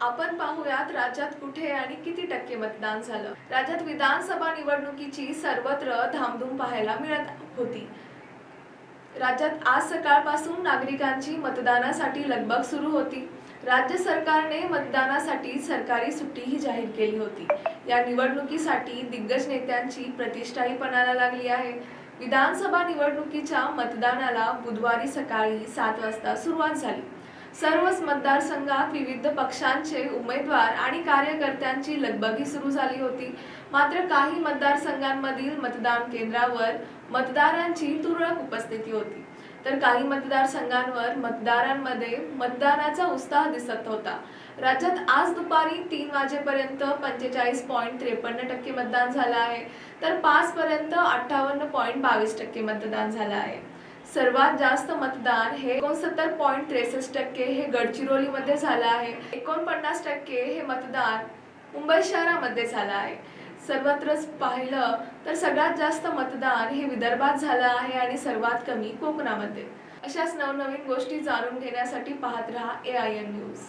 आपण पाहूयात राज्यात कुठे आणि किती टक्के मतदान झालं? राज्यात विधानसभा निवडणुकीची सर्वत्र धामधूम पाहायला मिळत होती. राज्यात आज सकाळपासून नागरिकांची मतदानासाठी लगबग सुरू होती. राज्य सरकारने मतदानासाठी सरकारी सुट्टीही जाहीर केली होती. या निवडणुकीसाठी दिग्गज नेत्यांची प्रतिष्ठाही पणाला लागली आहे. विधानसभा निवडणुकीच्या मतदानाला बुधवारी सकाळी सात वाजता सुरुवात झाली. सर्वच मतदारसंघात विविध पक्षांचे उमेदवार आणि कार्यकर्त्यांची लगबगी सुरू झाली होती. मात्र काही मतदारसंघांमधील मतदान केंद्रावर मतदारांची तुरळक उपस्थिती होती. तर काही मतदारसंघांवर मतदारांमध्ये मतदानाचा उत्साह दिसत होता. राज्यात आज दुपारी तीन वाजेपर्यंत पंचेचाळीस पॉईंट त्रेपन्न टक्के मतदान झालं आहे. तर पाचपर्यंत अठ्ठावन्न पॉईंट बावीस टक्के मतदान झालं आहे. सर्वात जास्त मतदान हे एकोणसत्तर पॉईंट त्रेसष्ट टक्के हे गडचिरोलीमध्ये झालं आहे. एकोणपन्नास टक्के हे मतदान मुंबई शहरामध्ये झालं आहे. सर्वत्रच पाहिलं तर सगळ्यात जास्त मतदान हे विदर्भात झालं आहे आणि सर्वात कमी कोकणामध्ये. अशाच नवनवीन गोष्टी जाणून घेण्यासाठी पाहत रहा ए आय एन न्यूज